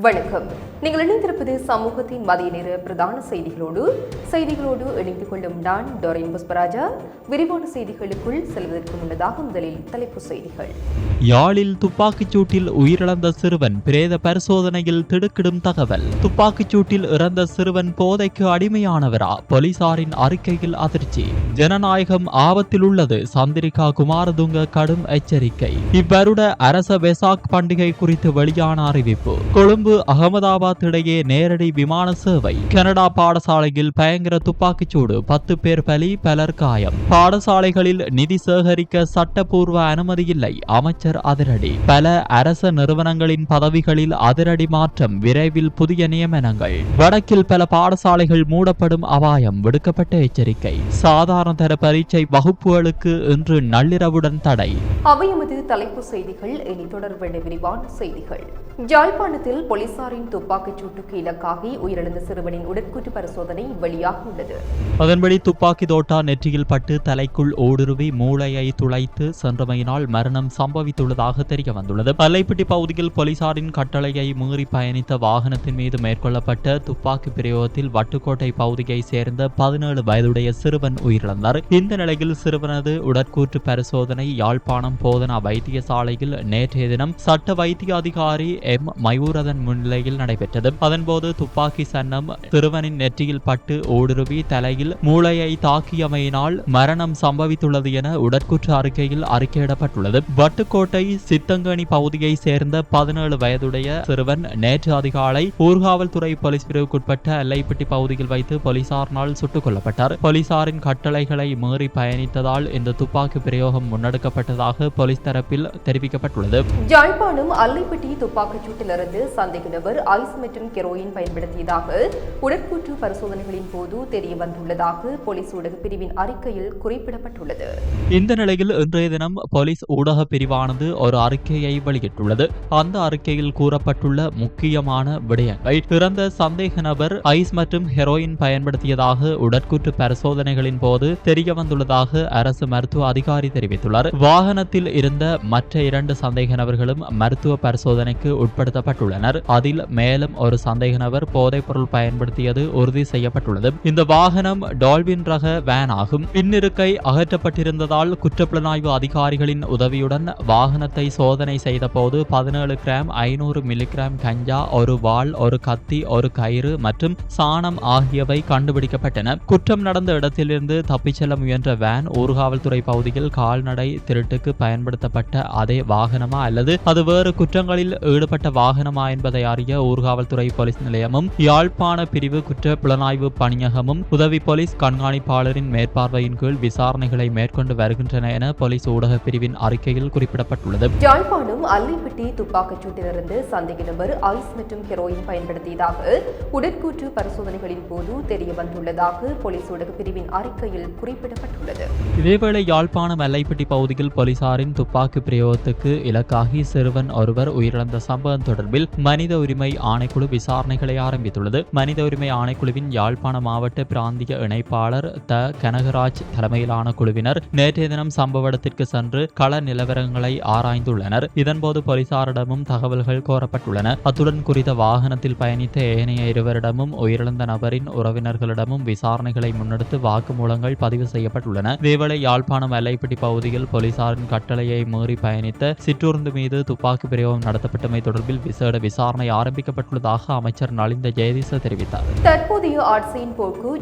வணக்கம். நீங்கள் இணைந்திருப்பது சமூகத்தின் மதிய நேர பிரதான செய்திகளோடு செய்திகளோடு இணைந்து கொள்ளும் நான் டொரின் புஷ்பராஜா. விரிவான செய்திகளுக்குள் செல்வதற்கு முன்னதாக முதலில் தலைப்புச் செய்திகள். யாழில் துப்பாக்கிச் சூட்டில் உயிரிழந்த சிறுவன் பிரேத பரிசோதனையில் திடுக்கிடும் தகவல். துப்பாக்கிச் சூட்டில் இறந்த சிறுவன் போதைக்கு அடிமையானவரா? போலீசாரின் அறிக்கையில் அதிர்ச்சி. ஜனநாயகம் ஆபத்தில் உள்ளது. சந்திரிகா குமாரதுங்க கடும் எச்சரிக்கை. இவ்வருட அரச வெசாக் பண்டிகை குறித்து வெளியான அறிவிப்பு. கொழும்பு அகமதாபாத் இடையே நேரடி விமான சேவை. கனடா பாடசாலையில் பயங்கர துப்பாக்கிச்சூடு பத்து பேர் பலி பலர் காயம். பாடசாலைகளில் நிதி சேகரிக்க சட்டப்பூர்வ அனுமதி இல்லை. அமைச்சர் அதிரடி. பல அரச நிறுவனங்களின் பதவிகளில் அதிரடி மாற்றம். விரைவில் புதிய நியமனங்கள். வடக்கில் பல பாடசாலைகள் மூடப்படும் அபாயம். விடுக்கப்பட்ட எச்சரிக்கை. சாதாரண தர பரீட்சை வகுப்புகளுக்கு இன்று நள்ளிரவுடன் தடை. அவையமது தலைப்பு செய்திகள். இனி தொடர்பான விரிவான செய்திகள். யாழ்ப்பாணத்தில் போலீசாரின் துப்பாக்கிச் சூட்டுக்கு இலக்காகி உயிரிழந்த சிறுவனின் உடற்கூற்று பரிசோதனை வெளியாகியுள்ளது. அதன்படி துப்பாக்கி தோட்டா நெற்றியில் பட்டு தலைக்குள் ஊடுருவி மூளையை துளைத்து சென்றமையினால் மரணம் சம்பவித்துள்ளதாக தெரிய வந்துள்ளது. பல்லைப்பட்டி பகுதியில் போலீசாரின் கட்டளையை மீறி பயணித்த வாகனத்தின் மீது மேற்கொள்ளப்பட்ட துப்பாக்கி பிரயோகத்தில் வட்டுக்கோட்டை பகுதியை சேர்ந்த பதினேழு வயதுடைய சிறுவன் உயிரிழந்தார். இந்த நிலையில் சிறுவனது உடற்கூற்று பரிசோதனை யாழ்ப்பாணம் போதனா வைத்தியசாலையில் நேற்றைய தினம் சட்ட வைத்திய அதிகாரி எம். மயூரதன் முன்னிலையில் நடைபெற்றது. அதன்போது துப்பாக்கி சன்னம் சிறுவனின் நெற்றியில் பட்டு ஊடுருவி தலையில் மூளையை தாக்கியமையினால் மரணம் சம்பவித்துள்ளது என உடற்குற்ற அறிக்கையில் அறிக்கையிடப்பட்டுள்ளது. வட்டுக்கோட்டை சித்தங்கனி பகுதியை சேர்ந்த பதினேழு வயதுடைய சிறுவன் நேற்று அதிகாலை ஊர்காவல்துறை போலீஸ் பிரிவுக்குட்பட்ட எல்லைப்பட்டி பகுதியில் வைத்து போலீசாரினால் சுட்டுக் கொல்லப்பட்டார் போலீசாரின் கட்டளைகளை மீறி பயணித்ததால் இந்த துப்பாக்கி பிரயோகம் முன்னெடுக்கப்பட்டதாக போலீஸ் தரப்பில் தெரிவிக்கப்பட்டுள்ளது. யாழ்ப்பாணம் அல்லைப்பட்டி துப்பாக்கிச் சூட்டிலிருந்து சந்தேகநபர் ஐஸ் மற்றும் கெரோயின் பயன்படுத்தியதாக உடற்கூற்று பரிசோதனைகளின் போது தெரிய வந்துள்ளதாக போலீஸ் ஊடக பிரிவின் அறிக்கையில் குறிப்பிடப்பட்டுள்ளது. இந்த நிலையில் இன்றைய தினம் போலீஸ் ஊடக பிரிவானது ஒரு அறிக்கையை வெளியிட்டுள்ளது. அந்த அறிக்கையில் கூறப்பட்டுள்ள முக்கியமான விடயங்கள் பிறந்த சந்தேக நபர் ஐஸ் மற்றும் ஹெரோயின் பயன்படுத்தியதாக உடற்கூற்று பரிசோதனைகளின் போது தெரிய வந்துள்ளதாக அரசு மருத்துவ அதிகாரி தெரிவித்துள்ளார். வாகனத்தில் இருந்த மற்ற இரண்டு சந்தேக நபர்களும் மருத்துவ பரிசோதனைக்கு உட்படுத்தப்பட்டுள்ளனர். அதில் மேலும் ஒரு சந்தேக நபர் போதைப்பொருள் பயன்படுத்தியது உறுதி செய்யப்பட்டுள்ளது. இந்த வாகனம் டால்பின் ரக வேன் ஆகும். பின்னிருக்கை அகற்றப்பட்டிருந்ததால் குற்றப்புலனாய்வு அதிகாரிகளின் உதவியுடன் வாகனத்தை சோதனை செய்தபோது பதினேழு கிராம் ஐநூறு மில்லிகிராம் கஞ்சா ஒரு வாள் ஒரு கத்தி ஒரு கயிறு மற்றும் சாணம் ஆகியவை கண்டுபிடிக்கப்பட்டன. குற்றம் நடந்த இடத்திலிருந்து தப்பிச் செல்ல முயன்ற வேன் ஊர்காவல்துறை பகுதியில் கால்நடை திருட்டுக்கு பயன்படுத்தப்பட்ட அதே வாகனமா அல்லது அது வேறு குற்றங்களில் ஈடுபட்ட வாகனமா என்பதை அறிய ஊர்காவல்துறை போலீஸ் நிலையமும் யாழ்ப்பாண பிரிவு குற்ற புலனாய்வு பணியகமும் உதவி போலீஸ் கண்காணிப்பாளரின் மேற்பார்வையின் கீழ் விசாரணைகளை மேற்கொண்டு வருகின்றன என போலீஸ் ஊடக பிரிவின் அறிக்கையில் குறிப்பிடப்பட்டுள்ளது. யாழ்ப்பாணம் அல்லைப்பட்டி துப்பாக்கிச் சூட்டிலிருந்து சந்தேக நபர் ஐஸ் மற்றும் ஹெரோயின் பயன்படுத்தியதாக உடற்கூற்று பரிசோதனைகளின் போது தெரிய வந்துள்ளதாக போலீஸ் ஊடக பிரிவின் அறிக்கையில் குறிப்பிடப்பட்டுள்ளது. இதேவேளை யாழ்ப்பாணம் எல்லைப்பட்டி பகுதியில் போலீசாரின் துப்பாக்கி பிரயோகத்துக்கு இலக்காகி சிறுவன் ஒருவர் உயிரிழந்த சம்பவம் தொடர்பில் மனித உரிமை ஆணைக்குழு விசாரணைகளை ஆரம்பித்துள்ளது. மனித உரிமை ஆணைக்குழுவின் யாழ்ப்பாண மாவட்ட பிராந்திய இணைப்பாளர் த. கனகராஜ் தலைமையிலான குழுவினர் நேற்றைய தினம் சம்பவ இடத்திற்கு சென்று கள நிலவரங்களை ஆராய்ந்துள்ளனர். இதன்போது போலீசாரிடமும் தகவல்கள் கோரப்பட்டுள்ளன. அத்துடன் குறித்த வாகனத்தில் பயணித்த ஏனைய இருவரிடமும் உயிரிழந்த நபரின் உறவினர்களிடமும் விசாரணைகளை முன்னெடுத்து வாக்குமூலங்கள் பதிவு செய்யப்பட்டுள்ளன. இதேவேளை யாழ்ப்பாணம் எல்லைப்பட்டி பகுதியில் போலீசாரின் கட்டளையை மீறி பயணித்த சிற்றூர்ந்து மீது துப்பாக்கி பிரயோகம் நடத்தப்பட்டமை தொடர்பில் விசேட விசாரணை ஆரம்பிக்கப்பட்டுள்ளதாக அமைச்சர் நலிந்த ஜெயதீச தெரிவித்தார். தற்போதைய ஆட்சியின் போக்கு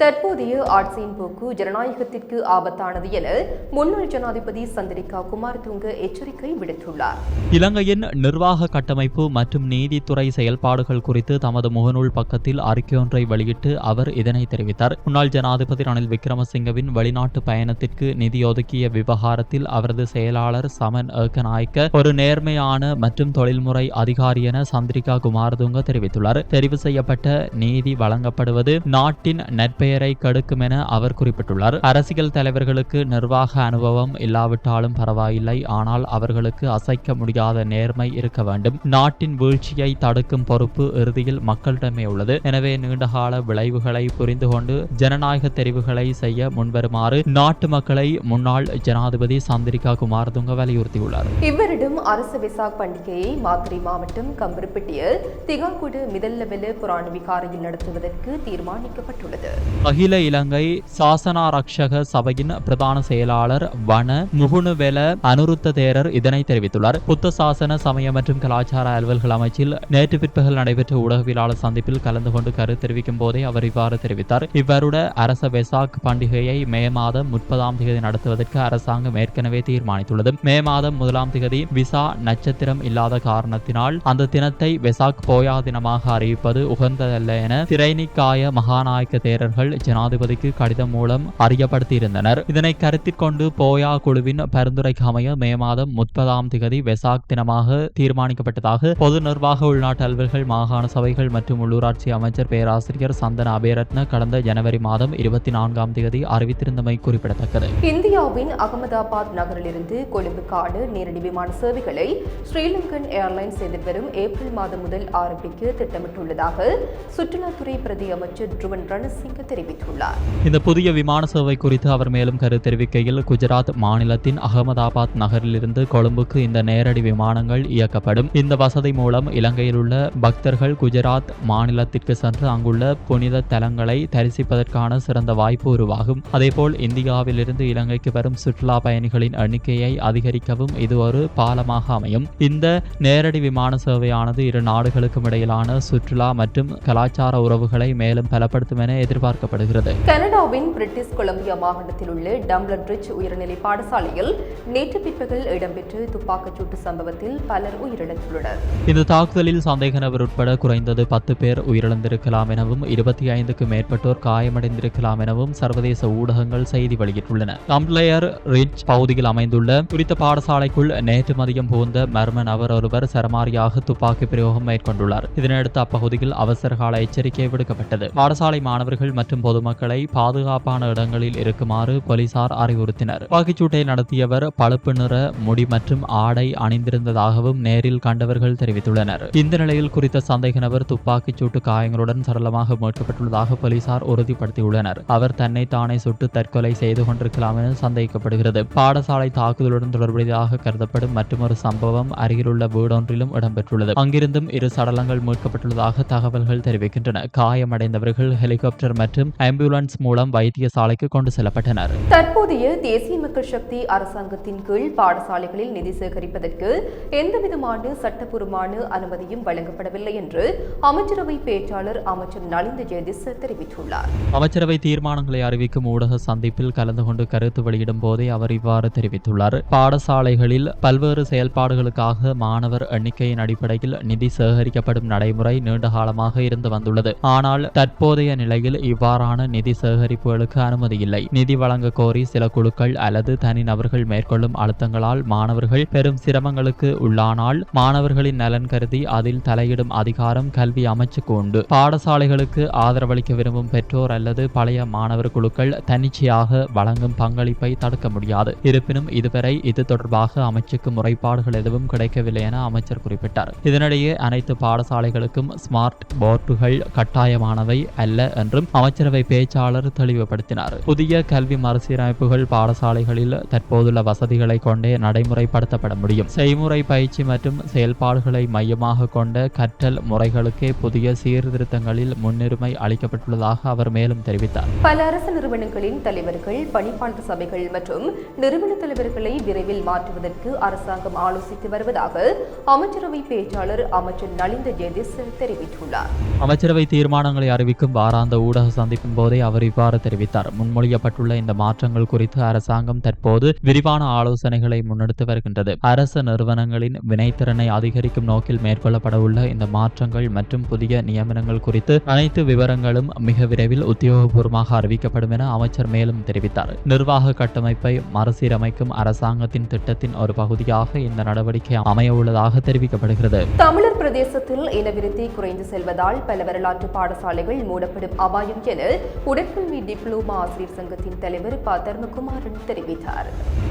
தற்போதைய ஆட்சியின் போக்கு ஜனநாயகத்திற்கு ஆபத்தானது என முன்னாள் ஜனாதிபதி சந்திரிகா குமாரதுங்க எச்சரிக்கை விடுத்துள்ளார். இலங்கையின் நிர்வாக கட்டமைப்பு மற்றும் நீதித்துறை செயல்பாடுகள் குறித்து தமது முகநூல் பக்கத்தில் அறிக்கையொன்றை வெளியிட்டு அவர் இதனை தெரிவித்தார். முன்னாள் ஜனாதிபதி ரணில் விக்ரமசிங்கவின் வெளிநாட்டு பயணத்திற்கு நிதி ஒதுக்கிய விவகாரத்தில் அவரது செயலாளர் சமன் ஏக்கநாயக்க ஒரு நேர்மையான மற்றும் தொழில்முறை அதிகாரி என சந்திரிகா குமாரதுங்க தெரிவித்துள்ளார். தெரிவு செய்யப்பட்ட நீதி வழங்கப்படுவது நாட்டின் நட்பை பெயரை கெடுக்கும் என அவர் குறிப்பிட்டுள்ளார். அரசியல் தலைவர்களுக்கு நிர்வாக அனுபவம் இல்லாவிட்டாலும் பரவாயில்லை. ஆனால் அவர்களுக்கு அசைக்க முடியாத நேர்மை இருக்க வேண்டும். நாட்டின் வீழ்ச்சியை தடுக்கும் பொறுப்பு இறுதியில் மக்களிடமே உள்ளது. எனவே நீண்டகால விளைவுகளை புரிந்து கொண்டு ஜனநாயக தெரிவுகளை செய்ய முன்வருமாறு நாட்டு மக்களை முன்னாள் ஜனாதிபதி சந்திரிகா குமாரதுங்க வலியுறுத்தியுள்ளார். இவரிடம் அரசு விசாக் பண்டிகையை மாத்திரை மாவட்டம் கம்பருப்பட்டியில் திகாக்குடு மிதல்லவெல புராண விகாரையில் நடத்துவதற்கு தீர்மானிக்கப்பட்டுள்ளது. அகில இலங்கை சாசனாரக்ஷக சபையின் பிரதான செயலாளர் வன முகுணுவெல அனுருத்த தேரர் இதனை தெரிவித்துள்ளார். புத்த சாசன சமய மற்றும் கலாச்சார அலுவல்கள் அமைச்சில் நேற்று பிற்பகல் நடைபெற்ற ஊடகவியலாளர் சந்திப்பில் கலந்து கொண்டு கருத்து தெரிவிக்கும் போதே அவர் இவ்வாறு தெரிவித்தார். இவ்வருட அரச வெசாக் பண்டிகையை மே மாதம் முப்பதாம் தேதி நடத்துவதற்கு அரசாங்கம் ஏற்கனவே தீர்மானித்துள்ளது. மே மாதம் முதலாம் தேதி விசா நட்சத்திரம் இல்லாத காரணத்தினால் அந்த தினத்தை வெசாக் போயா தினமாக அறிவிப்பது உகந்ததல்ல என திரைனிக்காய மகாநாயக்க தேரர்கள் ஜனாதிபதிக்கு கடிதம் மூலம் அறியப்படுத்தியிருந்தனர். இதனை கருத்தில் கொண்டு போயா குழுவின் பரிந்துரைக்கு அமைய மே மாதம் முப்பதாம் திகதி வெசாக் தினமாக தீர்மானிக்கப்பட்டதாக பொது நிர்வாக உள்நாட்டு அலுவல்கள் மாகாண சபைகள் மற்றும் உள்ளூராட்சி அமைச்சர் பேராசிரியர் சந்தன அபேரத்ன கடந்த ஜனவரி மாதம் இருபத்தி நான்காம் தேதி அறிவித்திருந்தமை குறிப்பிடத்தக்கது. இந்தியாவின் அகமதாபாத் நகரிலிருந்து கொழும்புக்கான நேரடி விமான சேவைகளை ஸ்ரீலங்கன் ஏர்லைன்ஸ் எதிர்வரும் ஏப்ரல் மாதம் முதல் ஆரம்பிக்க திட்டமிட்டுள்ளதாக சுற்றுலாத்துறை பிரதி அமைச்சர் ட்ருவன் ரணசிங்க தெரிவித்துள்ளார். இந்த புதிய விமான சேவை குறித்து அவர் மேலும் கருத்து தெரிவிக்கையில் குஜராத் மாநிலத்தின் அகமதாபாத் நகரிலிருந்து கொழும்புக்கு இந்த நேரடி விமானங்கள் இயக்கப்படும். இந்த வசதி மூலம் இலங்கையில் உள்ள பக்தர்கள் குஜராத் மாநிலத்திற்கு சென்று அங்குள்ள புனித தலங்களை தரிசிப்பதற்கான சிறந்த வாய்ப்பு உருவாகும். அதேபோல் இந்தியாவிலிருந்து இலங்கைக்கு வரும் சுற்றுலா பயணிகளின் எண்ணிக்கையை அதிகரிக்கவும் இது ஒரு பாலமாக அமையும். இந்த நேரடி விமான சேவையானது இரு நாடுகளுக்கும் இடையிலான சுற்றுலா மற்றும் கலாச்சார உறவுகளை மேலும் பலப்படுத்தும் என எதிர்பார்க்கப்படுகிறது கனடாவின் பிரிட்டிஷ் கொலம்பியா மாகாணத்தில் உள்ள டம்ளர் ரிச் உயர்நிலை பாடசாலையில் நேற்று பிற்பகல் இடம்பெற்ற துப்பாக்கிச்சூட்டு சம்பவத்தில் பலர் உயிரிழந்துள்ளனர். இந்த தாக்குதலில் சந்தேக நபர் உட்பட குறைந்தது பத்து பேர் உயிரிழந்திருக்கலாம் எனவும் இருபத்தி ஐந்துக்கு மேற்பட்டோர் காயமடைந்திருக்கலாம் எனவும் சர்வதேச ஊடகங்கள் செய்தி வெளியிட்டுள்ளன. டம்ப்ளயர் ரிட்ஜ் பகுதியில் அமைந்துள்ள குறித்த பாடசாலைக்குள் நேற்று மதியம் புகுந்த மர்ம நபர் ஒருவர் சரமாரியாக துப்பாக்கி பிரயோகம் மேற்கொண்டுள்ளார். இதனையடுத்து அப்பகுதியில் அவசரகால எச்சரிக்கை விடுக்கப்பட்டது. பாடசாலை மாணவர்கள் மற்றும் மற்றும் பொதுமக்களை பாதுகாப்பான இடங்களில் இருக்குமாறு போலீசார் அறிவுறுத்தினர். துப்பாக்கிச்சூட்டை நடத்தியவர் பழுப்பு நிற முடி மற்றும் ஆடை அணிந்திருந்ததாகவும் நேரில் கண்டவர்கள் தெரிவித்துள்ளனர். இந்த நிலையில் குறித்த சந்தேக நபர் துப்பாக்கிச்சூட்டு காயங்களுடன் சரளமாக மீட்கப்பட்டுள்ளதாக போலீசார் உறுதிப்படுத்தியுள்ளனர். அவர் தன்னை தானே சுட்டு தற்கொலை செய்து கொண்டிருக்கலாம் என சந்தேகிக்கப்படுகிறது பாடசாலை தாக்குதலுடன் தொடர்புடையதாக கருதப்படும் மற்றொரு சம்பவம் அருகிலுள்ள வீடொன்றிலும் இடம்பெற்றுள்ளது. அங்கிருந்தும் இரு சடலங்கள் மீட்கப்பட்டுள்ளதாக தகவல்கள் தெரிவிக்கின்றன. காயமடைந்தவர்கள் ஹெலிகாப்டர் மற்றும் ஆம்புலன்ஸ் மூலம் வைத்தியசாலைக்கு கொண்டு செல்லப்பட்டனர். தற்போதைய தேசிய மக்கள் சக்தி அரசாங்கத்தின் கீழ் பாடசாலைகளில் நிதி சேகரிப்பதற்கு எந்தவிதமான சட்டப்பூர்வமான அனுமதியும் வழங்கப்படவில்லை என்று அமைச்சரவை பேச்சாளர் அமைச்சர் நலிந்த ஜெயதிஸ் தெரிவித்துள்ளார். அமைச்சரவை தீர்மானங்களை அறிவிக்கும் ஊடக சந்திப்பில் கலந்து கொண்டு கருத்து வெளியிடும் போதே அவர் இவ்வாறு தெரிவித்துள்ளார். பாடசாலைகளில் பல்வேறு செயல்பாடுகளுக்காக மாணவர் எண்ணிக்கையின் அடிப்படையில் நிதி சேகரிக்கப்படும் நடைமுறை நீண்ட காலமாக இருந்து வந்துள்ளது. ஆனால் தற்போதைய நிலையில் இவ்வாறான நிதி சேகரிப்புகளுக்கு அனுமதி இல்லை. நிதி வழங்க கோரி சில குழுக்கள் அல்லது தனிநபர்கள் மேற்கொள்ளும் அழுத்தங்களால் மாணவர்கள் பெரும் சிரமங்களுக்கு உள்ளானால் மாணவர்களின் நலன் கருதி அதில் தலையிடும் அதிகாரம் கல்வி அமைச்சுக்கு உண்டு. பாடசாலைகளுக்கு ஆதரவளிக்க விரும்பும் பெற்றோர் அல்லது பழைய மாணவர் குழுக்கள் தன்னிச்சையாக வழங்கும் பங்களிப்பை தடுக்க முடியாது. இருப்பினும் இதுவரை இது தொடர்பாக அமைச்சுக்கு முறைப்பாடுகள் எதுவும் கிடைக்கவில்லை என அமைச்சர் குறிப்பிட்டார். இதனிடையே அனைத்து பாடசாலைகளுக்கும் ஸ்மார்ட் போர்டுகள் கட்டாயமானவை அல்ல என்றும் அமைச்சரவை பேச்சாளர் தெளிவுபடுத்தினார். புதிய கல்வி மறுசீரமைப்புகள் பாடசாலைகளில் தற்போதுள்ள வசதிகளை கொண்டே நடைமுறைப்படுத்தப்பட முடியும். செய்முறை பயிற்சி மற்றும் செயல்பாடுகளை மையமாக கொண்ட கற்றல் முறைகளுக்கே புதிய சீர்திருத்தங்களில் முன்னுரிமை அளிக்கப்பட்டுள்ளதாக அவர் மேலும் தெரிவித்தார். பல அரசு நிறுவனங்களின் தலைவர்கள் பணிப்பாளர் சபைகள் மற்றும் நிறுவன தலைவர்களை விரைவில் மாற்றுவதற்கு அரசாங்கம் ஆலோசித்து வருவதாக அமைச்சரவை பேச்சாளர் அமைச்சர் நலிந்த ஜெயதிஸ் தெரிவித்துள்ளார். அமைச்சரவை தீர்மானங்களை அறிவிக்கும் வாராந்த ஊடக சந்திக்கும் போதே அவர் இவ்வாறு தெரிவித்தார். முன்மொழியப்பட்டுள்ள இந்த மாற்றங்கள் குறித்து அரசாங்கம் தற்போது விரிவான ஆலோசனைகளை முன்னெடுத்து வருகின்றது. அரசு நிறுவனங்களின் வினைத்திறனை அதிகரிக்கும் நோக்கில் மேற்கொள்ளப்பட உள்ள இந்த மாற்றங்கள் மற்றும் புதிய நியமனங்கள் குறித்து அனைத்து விவரங்களும் மிக விரைவில் உத்தியோகபூர்வமாக அறிவிக்கப்படும் என அமைச்சர் மேலும் தெரிவித்தார். நிர்வாக கட்டமைப்பை மறுசீரமைக்கும் அரசாங்கத்தின் திட்டத்தின் ஒரு பகுதியாக இந்த நடவடிக்கை அமைய உள்ளதாக தெரிவிக்கப்படுகிறது. தமிழர் பிரதேசத்தில் இனவிருத்தி குறைந்து செல்வதால் பல வரலாற்று பாடசாலைகள் மூடப்படும் அபாயம் என என உடற்கல்வி டிப்ளோமா ஆசிரியர் சங்கத்தின் தலைவர் ப. தர்மகுமாரன் தெரிவித்தார்.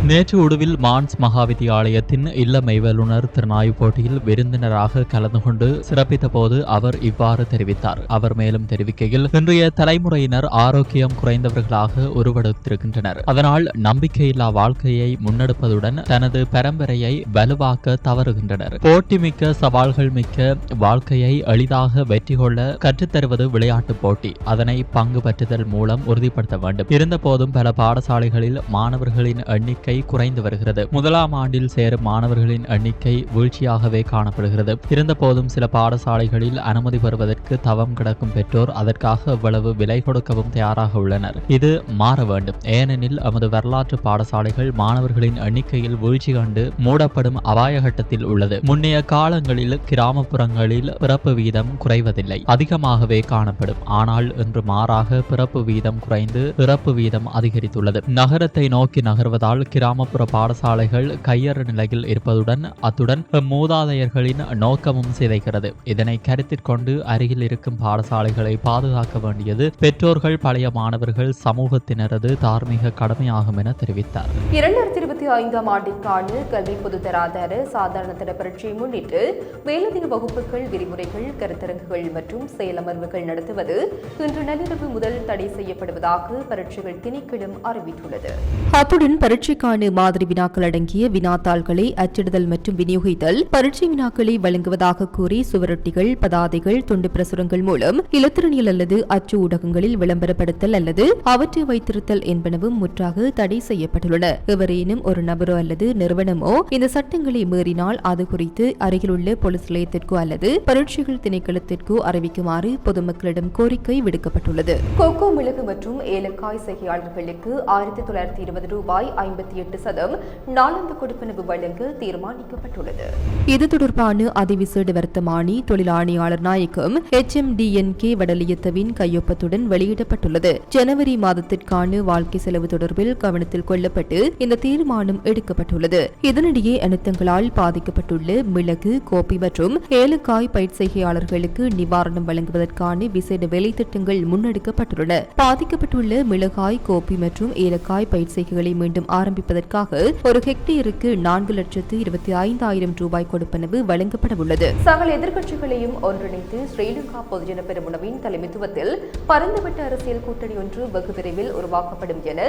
நேற்று உடுவில் மான்ஸ் மகாவித்தியாலயத்தின் இல்லமை வல்லுநர் திறனாய்வு போட்டியில் விருந்தினராக கலந்து கொண்டு சிறப்பித்த போது அவர் இவ்வாறு தெரிவித்தார். அவர் மேலும் தெரிவிக்கையில் இன்றைய தலைமுறையினர் ஆரோக்கியம் குறைந்தவர்களாக உருவெடுத்திருக்கின்றனர். அதனால் நம்பிக்கையில்லா வாழ்க்கையை முன்னெடுப்பதுடன் தனது பரம்பரையை வலுவாக்க தவறுகின்றனர். போட்டிமிக்க சவால்கள் மிக்க வாழ்க்கையை எளிதாக வெற்றி கொள்ள கற்றுத்தருவது விளையாட்டு போட்டி. அதனை பங்கு பற்றுதல் மூலம் உறுதிப்படுத்த வேண்டும். இருந்தபோதும் பல பாடசாலைகளில் மாணவர்களின் எண்ணிக்கை குறைந்து வருகிறது. முதலாம் ஆண்டில் சேரும் மாணவர்களின் எண்ணிக்கை வீழ்ச்சியாகவே காணப்படுகிறது. இருந்தபோதும் சில பாடசாலைகளில் அனுமதி பெறுவதற்கு தவம் கிடக்கும் பெற்றோர் அதற்காக இவ்வளவு விலை கொடுக்கவும் தயாராக உள்ளனர். இது மாற வேண்டும். ஏனெனில் நமது வரலாற்று பாடசாலைகள் மாணவர்களின் எண்ணிக்கையில் வீழ்ச்சி கண்டு மூடப்படும் அபாய கட்டத்தில் உள்ளது. முன்னைய காலங்களில் கிராமப்புறங்களில் பிறப்பு வீதம் குறைவதில்லை. அதிகமாகவே காணப்படும். ஆனால் இன்று மாறாக பிறப்பு வீதம் குறைந்து இறப்பு வீதம் அதிகரித்துள்ளது. நகரத்தை நோக்கி நகர்வதால் கிராமப்புற பாடசாலைகள் கையறு நிலையில் இருப்பதுடன் அத்துடன் மூதாதையர்களின் நோக்கமும் சிதைக்கிறது இதனை கருத்தில் கொண்டு அருகில் இருக்கும் பாடசாலைகளை பாதுகாக்க வேண்டியது பெற்றோர்கள் பழைய மாணவர்கள் சமூகத்தினரது தார்மீக கடமையாகும் என தெரிவித்தார். இரண்டாயிரத்தி ஐந்தாம் ஆண்டிற்கான கல்வி பொதுத்தராதர சாதாரண தர பரீட்சையை முன்னிட்டு மேலதிக வகுப்புகள் விரிவுரைகள் கருத்தரங்குகள் மற்றும் செயலமர்வுகள் நடத்துவது இன்று நள்ளிரவு முதல் தடை செய்யப்படுவதாக பரீட்சைகள் திணைக்களம் அறிவித்துள்ளது. அத்துடன் பரீட்சைக்கான மாதிரி வினாக்கள் அடங்கிய வினாத்தாள்களை அச்சிடுதல் மற்றும் விநியோகித்தல் பரீட்சை வினாக்களை வழங்குவதாக கூறி சுவரொட்டிகள் பதாதைகள் துண்டு பிரசுரங்கள் மூலம் இலத்திரனியல் அல்லது அச்சு ஊடகங்களில் விளம்பரப்படுத்தல் அல்லது அவற்றை வைத்திருத்தல் என்பனவும் முற்றாக தடை செய்யப்பட்டுள்ளன. எவரேனும் ஒரு நபரோ அல்லது நிறுவனமோ இந்த சட்டங்களை மீறினால் அது குறித்து அருகிலுள்ள போலீஸ் நிலையத்திற்கோ அல்லது பரீட்சைகள் திணைக்களத்திற்கோ அறிவிக்குமாறு பொதுமக்களிடம் கோரிக்கை விடுக்கப்பட்டுள்ளது. கொக்கோ மிளகு மற்றும் ஏலக்காய் செய்கையாளர்களுக்கு ஆயிரத்தி தொள்ளாயிரத்தி இருபது ரூபாய் ஐம்பத்தி எட்டு சதம் நாளாந்த கொடுப்பனவு வழங்க தீர்மானிக்கப்பட்டுள்ளது. இது தொடர்பான அதிவிசேட வர்த்தமானி தொழில் ஆணையாளர் நாயகம் H M D N K வடலியத்தவின் கையொப்பத்துடன் வெளியிடப்பட்டுள்ளது. ஜனவரி மாதத்திற்கான வாழ்க்கை செலவு தொடர்பில் கவனத்தில் கொள்ளப்பட்டு இந்த தீர்மானம் தீர்மானம் எடுக்கப்பட்டுள்ளது. இதனிடையே அழுத்தங்களால் பாதிக்கப்பட்டுள்ள மிளகு கோப்பி மற்றும் ஏலக்காய் பயிர் செய்கையாளர்களுக்கு நிவாரணம் வழங்குவதற்கான விசேட வேலைத்திட்டங்கள் முன்னெடுக்கப்பட்டுள்ளன. பாதிக்கப்பட்டுள்ள மிளகாய் கோப்பி மற்றும் ஏலக்காய் பயிர் செய்கைகளை மீண்டும் ஆரம்பிப்பதற்காக ஒரு ஹெக்டேருக்கு நான்கு லட்சத்து இருபத்தி ஐந்தாயிரம் ரூபாய் கொடுப்பனவு வழங்கப்பட உள்ளது சகல எதிர்க்கட்சிகளையும் ஒன்றிணைத்து ஸ்ரீலங்கா பொதுஜன பெருமுனவின் தலைமைத்துவத்தில் பரந்துவிட்ட அரசியல் கூட்டணி ஒன்று வெகு விரைவில் உருவாக்கப்படும் என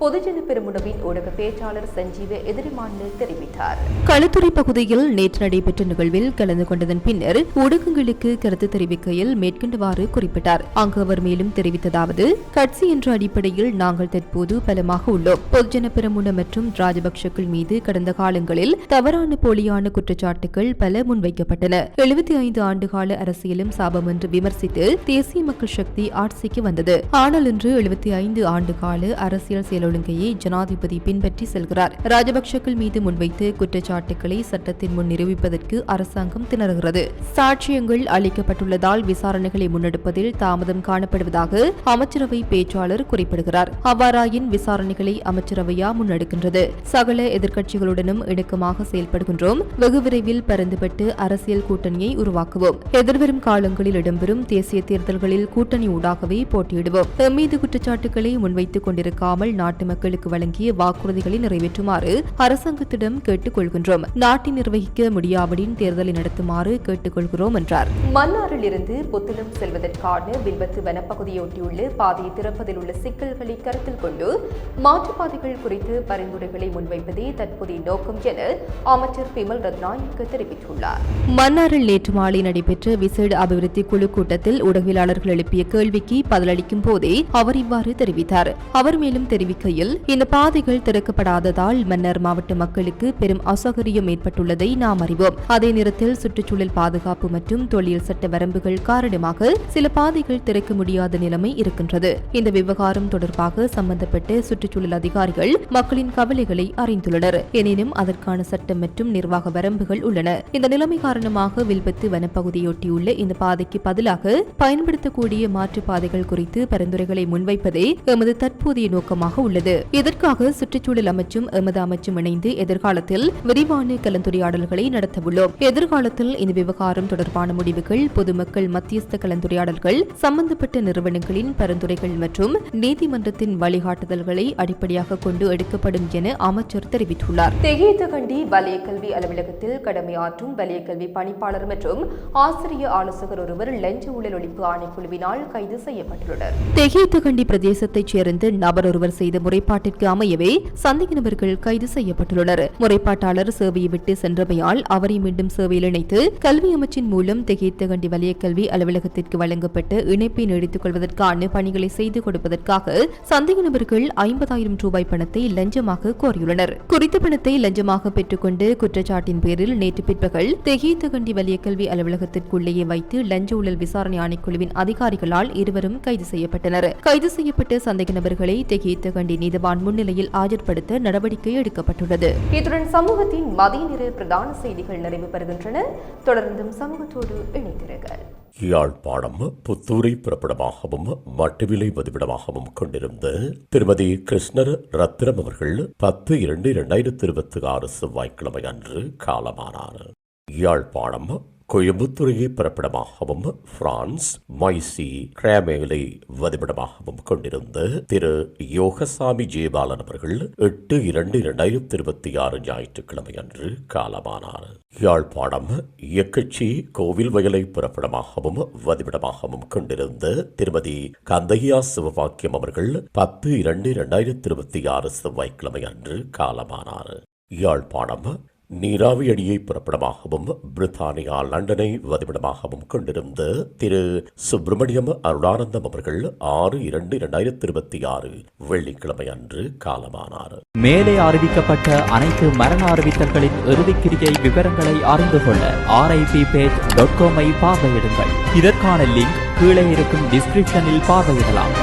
பொதுஜன பெருமுனவின் ஊடக பேச்சாளர் சஞ்சீவ எதிரிமான்னு தெரிவித்தார். களுத்துறை பகுதியில் நேற்று நடைபெற்ற நிகழ்வில் கலந்து கொண்டதன் பின்னர் ஊடகங்களுக்கு கருத்து தெரிவிக்கையில் மேற்கொண்டவாறு குறிப்பிட்டார். அங்கு அவர் மேலும் தெரிவித்ததாவது கட்சி என்ற அடிப்படையில் நாங்கள் தற்போது பலமாக உள்ளோம். பொதுஜன பெருமுன மற்றும் ராஜபக்சக்கள் மீது கடந்த காலங்களில் தவறான போலியான குற்றச்சாட்டுகள் பல முன்வைக்கப்பட்டன. எழுபத்தி ஐந்து ஆண்டுகால அரசியலும் சாபம் என்று விமர்சித்து தேசிய மக்கள் சக்தி ஆட்சிக்கு வந்தது. ஆனால் இன்று எழுபத்தி ஐந்து ஆண்டுகால அரசியல் செயலொழுங்கையை ஜனாதிபதி பின்பற்றி செல்கிறார். ராஜபக்சக்கள் மீது முன்வைத்து குற்றச்சாட்டுகளை சட்டத்தின் முன் நிரூபிப்பதற்கு அரசாங்கம் திணறுகிறது. சாட்சியங்கள் அளிக்கப்பட்டுள்ளதால் விசாரணைகளை முன்னெடுப்பதில் தாமதம் காணப்படுவதாக அமைச்சரவை பேச்சாளர் குறிப்பிடுகிறார். அவ்வாறாயின் விசாரணைகளை அமைச்சரவையா முன்னெடுக்கின்றது. சகல எதிர்க்கட்சிகளுடனும் இணக்கமாக செயல்படுகின்றோம். வெகு விரைவில் பரந்துபட்டு அரசியல் கூட்டணியை உருவாக்குவோம். எதிர்வரும் காலங்களில் இடம்பெறும் தேசிய தேர்தல்களில் கூட்டணி ஊடாகவே போட்டியிடுவோம். மீது குற்றச்சாட்டுகளை முன்வைத்துக் கொண்டிருக்காமல் நாட்டு மக்களுக்கு வழங்கிய வாக்குறுதிகளை நிறைவேற்ற நிறைவேற்றுமாறு அரசாங்கத்திடம் கேட்டுக் கொள்கின்றோம் நாட்டை நிர்வகிக்க முடியாவிடின் தேர்தலை நடத்துமாறு கேட்டுக் கொள்கிறோம் என்றார். மன்னாரில் இருந்து புத்தளம் செல்வதற்கான வில்வத்து வனப்பகுதியொட்டியுள்ள பாதையை திறப்பதில் உள்ள சிக்கல்களை கருத்தில் கொண்டு மாற்றுப்பாதைகள் குறித்து பரிந்துரைகளை முன்வைப்பதே தற்போதைய நோக்கம் என அமைச்சர் பிமல் ரத்நாயக்க தெரிவித்துள்ளார். மன்னாரில் நேற்று மாலை நடைபெற்ற விசேட அபிவிருத்தி குழு கூட்டத்தில் ஊடகவியலாளர்கள் எழுப்பிய கேள்விக்கு பதிலளிக்கும் போதே அவர் இவ்வாறு தெரிவித்தார். அவர் மேலும் தெரிவிக்கையில் இந்த பாதைகள் திறக்கப்படாததால் மன்னார் மாவட்ட மக்களுக்கு பெரும் அசௌகரியம் ஏற்பட்டுள்ளதை நாம் அறிவோம். அதே நேரத்தில் சுற்றுச்சூழல் பாதுகாப்பு மற்றும் தொழில் சட்ட வரம்புகள் காரணமாக சில பாதைகள் திறக்க முடியாத நிலைமை இருக்கின்றது. இந்த விவகாரம் தொடர்பாக சம்பந்தப்பட்ட சுற்றுச்சூழல் அதிகாரிகள் மக்களின் கவலைகளை அறிந்துள்ளனர். எனினும் அதற்கான சட்டம் மற்றும் நிர்வாக வரம்புகள் உள்ளன. இந்த நிலைமை காரணமாக வில்பத்து வனப்பகுதியொட்டியுள்ள இந்த பாதைக்கு பதிலாக பயன்படுத்தக்கூடிய மாற்றுப் பாதைகள் குறித்து பரிந்துரைகளை முன்வைப்பதே எமது தற்போதைய நோக்கமாக உள்ளது. இதற்காக சுற்றுச்சூழல் அமைச்சும் எமது அமைச்சும் இணைந்து எதிர்காலத்தில் விரிவான கலந்துரையாடல்களை நடத்தவுள்ளோம். எதிர்காலத்தில் இந்த விவகாரம் தொடர்பான முடிவுகள் பொதுமக்கள் மத்தியஸ்த கலந்துரையாடல்கள் சம்பந்தப்பட்ட நிறுவனங்களின் பரிந்துரைகள் மற்றும் நீதிமன்றத்தின் வழிகாட்டுதல்களை அடிப்படையாக கொண்டு எடுக்கப்படும் என அமைச்சர் தெரிவித்துள்ளார். தெகேத்தகண்டி வலய கல்வி அலுவலகத்தில் கடமையாற்றும் வலய கல்வி பணிப்பாளர் மற்றும் ஆசிரிய ஆலோசகர் ஒருவர் லஞ்ச ஊழல் ஒழிப்பு ஆணைக்குழுவினால் கைது செய்யப்பட்டுள்ளனர். தெகேத்தகண்டி பிரதேசத்தைச் சேர்ந்த நபர் ஒருவர் செய்த முறைப்பாட்டிற்கு அமையவே சந்தேக நபர்கள் கைது செய்யப்பட்டுள்ளனர். முறைப்பாட்டாளர் சேவையை விட்டு சென்றமையால் அவரை மீண்டும் சேவையில் இணைத்து கல்வி அமைச்சின் மூலம் திகைத்தகண்டி வலய கல்வி அலுவலகத்திற்கு வழங்கப்பட்ட இணைப்பை நீடித்துக் கொள்வதற்கான பணிகளை செய்து கொடுப்பதற்காக சந்தேக நபர்கள் ஐம்பதாயிரம் ரூபாய் பணத்தை லஞ்சமாக கோரியுள்ளனர். குறித்த பணத்தை லஞ்சமாக பெற்றுக்கொண்டு குற்றச்சாட்டின் பேரில் நேற்று பிற்பகல் தெகேத்தகண்டி வலய கல்வி அலுவலகத்திற்குள்ளேயே வைத்து லஞ்ச ஊழல் விசாரணை ஆணைக்குழுவின் அதிகாரிகளால் இருவரும் கைது செய்யப்பட்டனர். கைது செய்யப்பட்ட சந்தேக நபர்களை தெகேத்தகண்டி நீதவான் முன்னிலையில் ஆஜர்படுத்த நடவடிக்கை எடுக்கப்பட்டுள்ளது. இத்துடன் சமூகத்தின் மதிய நிற பிரதான செய்திகள் நிறைவு பெறுகின்றன. தொடர்ந்தும் சமூகத்தோடு இணைந்திருங்கள். யாழ்ப்பாணம் புத்தூரை பிறப்பிடமாகவும் மட்டுவிலை வதிவிடமாகவும் கொண்டிருந்த திருமதி கிருஷ்ணர் ரத்னம் அவர்கள் பத்து இரண்டு இரண்டாயிரத்தி இருபத்தி ஆறு செவ்வாய்க்கிழமை அன்று காலமானார். யாழ்ப்பாணம் கோயம்புத்தூரையை பிறப்பிடமாகவும் பிரான்ஸ் மைசி கிராமேலை வதிவிடமாகவும் கொண்டிருந்த திரு யோகசாமி ஜெயபாலன் அவர்கள் எட்டு இரண்டு இரண்டாயிரத்தி இருபத்தி ஆறு ஞாயிற்றுக்கிழமை அன்று காலமானார். யாழ்ப்பாணம் இயக்கச்சி கோவில் வயலை பிறப்பிடமாகவும் வதிவிடமாகவும் கொண்டிருந்த திருமதி கந்தையா சிவபாக்கியம் அவர்கள் பத்து இரண்டு இரண்டாயிரத்தி இருபத்தி ஆறு செவ்வாய்க்கிழமை அன்று காலமானார். யாழ்ப்பாணம் நீராவி அடியை புறப்படமாகவும் பிரித்தானியா லண்டனை வதிவிடமாகவும் கொண்டிருந்த திரு. சுப்பிரமணியம் அருளானந்தம் அவர்கள் ஆறு இரண்டு இரண்டாயிரத்தி இருபத்தி ஆறு வெள்ளிக்கிழமை அன்று காலமானார். மேலே அறிவிக்கப்பட்ட அனைத்து மரண அறிவித்தல்களின் இறுதிக்கிரியை விவரங்களை அறிந்து கொள்ள ஆர்ஐபி பேஜ் டாட் காமை பார்வையிடுங்கள். இதற்கான லிங்க் கீழே இருக்கும் டிஸ்கிரிப்ஷனில் பார்வையிடலாம்.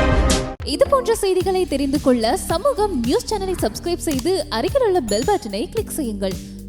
இது போன்ற செய்திகளை தெரிந்து கொள்ள சமூகம் நியூஸ் சேனலை சப்ஸ்கிரைப் செய்து அருகில் உள்ள பெல் பட்டனை கிளிக் செய்யுங்கள்.